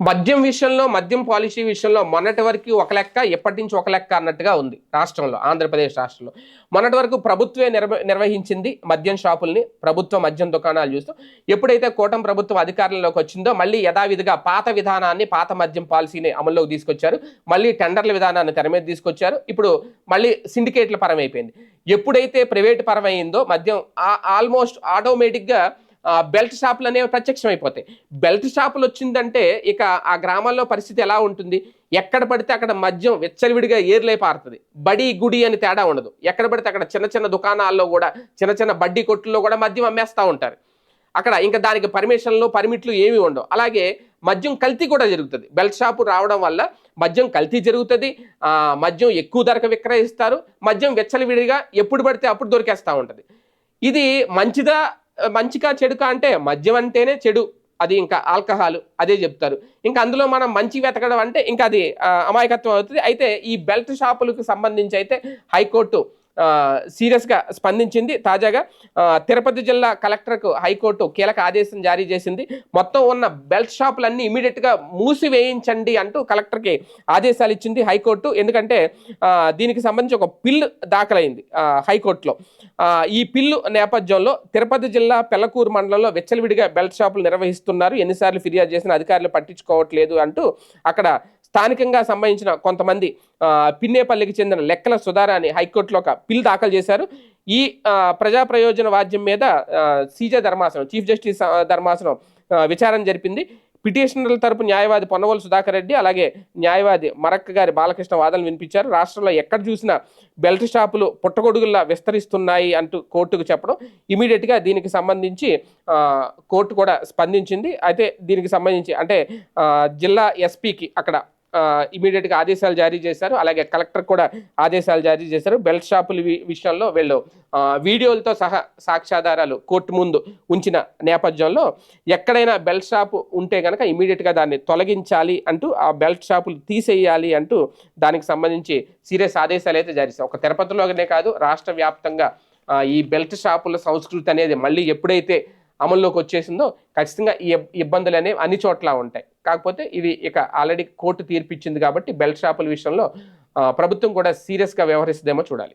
మద్యం విషయంలో మద్యం పాలసీ విషయంలో మొన్నటి వరకు ఒక లెక్క ఎప్పటి నుంచి ఒక లెక్క అన్నట్టుగా ఉంది రాష్ట్రంలో ఆంధ్రప్రదేశ్ రాష్ట్రంలో. మొన్నటి వరకు ప్రభుత్వే నిర్వ నిర్వహించింది మద్యం షాపుల్ని ప్రభుత్వ మద్యం దుకాణాలు చూస్తూ. ఎప్పుడైతే కూటమి ప్రభుత్వం అధికారంలోకి వచ్చిందో మళ్ళీ యథావిధిగా పాత విధానాన్ని పాత మద్యం పాలసీని అమల్లోకి తీసుకొచ్చారు. మళ్ళీ టెండర్ల విధానాన్ని తెర మీద తీసుకొచ్చారు. ఇప్పుడు మళ్ళీ సిండికేట్ల పరం అయిపోయింది ఎప్పుడైతే ప్రైవేట్ పరం అయిందో మద్యం ఆల్మోస్ట్ ఆటోమేటిక్గా బెల్ట్ షాపులు అనేవి ప్రత్యక్షం అయిపోతాయి బెల్ట్ షాపులు వచ్చిందంటే ఇక ఆ గ్రామాల్లో పరిస్థితి ఎలా ఉంటుంది? ఎక్కడ పడితే అక్కడ మద్యం విచ్చలవిడిగా ఏర్లై పారుతుంది. బడి గుడి అని తేడా ఉండదు. ఎక్కడ పడితే అక్కడ చిన్న చిన్న దుకాణాల్లో కూడా చిన్న చిన్న బడ్డీ కొట్టుల్లో కూడా మద్యం అమ్మేస్తూ ఉంటారు. అక్కడ ఇంకా దానికి పర్మిషన్లు పర్మిట్లు ఏమీ ఉండవు. అలాగే మద్యం కల్తీ కూడా జరుగుతుంది. బెల్ట్ షాపు రావడం వల్ల మద్యం కల్తీ జరుగుతుంది. మద్యం ఎక్కువ ధరకు విక్రయిస్తారు. మద్యం విచ్చలవిడిగా ఎప్పుడు పడితే అప్పుడు దొరికేస్తూ ఉంటుంది. ఇది మంచిదా? మంచిగా చెడుకా అంటే మద్యం అంటేనే చెడు అది ఇంకా ఆల్కహాల్ అదే చెప్తారు. ఇంకా అందులో మనం మంచి వెతకడం అంటే ఇంకా అది అమాయకత్వం అవుతుంది. అయితే ఈ బెల్ట్ షాపులకు సంబంధించి అయితే హైకోర్టు సీరియస్గా స్పందించింది. తాజాగా తిరుపతి జిల్లా కలెక్టర్కు హైకోర్టు కీలక ఆదేశం జారీ చేసింది. మొత్తం ఉన్న బెల్ట్ షాపులన్నీ ఇమీడియట్గా మూసివేయించండి అంటూ కలెక్టర్కి ఆదేశాలు ఇచ్చింది హైకోర్టు. ఎందుకంటే దీనికి సంబంధించి ఒక పిల్లు దాఖలైంది హైకోర్టులో. ఈ పిల్లు నేపథ్యంలో తిరుపతి జిల్లా పెళ్ళకూరు మండలంలో వెచ్చలవిడిగా బెల్ట్ షాపులు నిర్వహిస్తున్నారు. ఎన్నిసార్లు ఫిర్యాదు చేసిన అధికారులు పట్టించుకోవట్లేదు అంటూ అక్కడ స్థానికంగా సంబంధించిన కొంతమంది పిన్నేపల్లికి చెందిన లెక్కల సుధారాన్ని హైకోర్టులో ఒక పిల్ దాఖలు చేశారు. ఈ ప్రజా ప్రయోజన వాద్యం మీద సీజే ధర్మాసనం చీఫ్ జస్టిస్ ధర్మాసనం విచారణ జరిపింది. పిటిషనర్ల తరపు న్యాయవాది పొన్నవోలు సుధాకర్ రెడ్డి అలాగే న్యాయవాది మరక్క గారి బాలకృష్ణ వాదనలు వినిపించారు. రాష్ట్రంలో ఎక్కడ చూసినా బెల్ట్ షాపులు పుట్టగొడుగుల్లా విస్తరిస్తున్నాయి అంటూ కోర్టుకు చెప్పడం. ఇమీడియట్గా దీనికి సంబంధించి కోర్టు కూడా స్పందించింది. అయితే దీనికి సంబంధించి అంటే జిల్లా ఎస్పీకి అక్కడ ఇమీడియట్గా ఆదేశాలు జారీ చేశారు. అలాగే కలెక్టర్ కూడా ఆదేశాలు జారీ చేశారు. బెల్ట్ షాపుల విషయంలో వీళ్ళు వీడియోలతో సహా సాక్ష్యాధారాలు కోర్టు ముందు ఉంచిన నేపథ్యంలో ఎక్కడైనా బెల్ట్ షాపు ఉంటే కనుక ఇమీడియట్గా దాన్ని తొలగించాలి అంటూ ఆ బెల్ట్ షాపులు తీసేయాలి అంటూ దానికి సంబంధించి సీరియస్ ఆదేశాలు అయితే జారీ చేశారు. ఒక తిరుపతిలోనే కాదు రాష్ట్ర వ్యాప్తంగా ఈ బెల్ట్ షాపుల సంస్కృతి అనేది మళ్ళీ ఎప్పుడైతే అమల్లోకి వచ్చేసిందో ఖచ్చితంగా ఈ ఇబ్బందులు అనేవి అన్ని చోట్ల ఉంటాయి. కాకపోతే ఇది ఇక ఆల్రెడీ కోర్టు తీర్పిచ్చింది కాబట్టి బెల్ట్ షాపుల విషయంలో ప్రభుత్వం కూడా సీరియస్గా వ్యవహరిస్తుందేమో చూడాలి.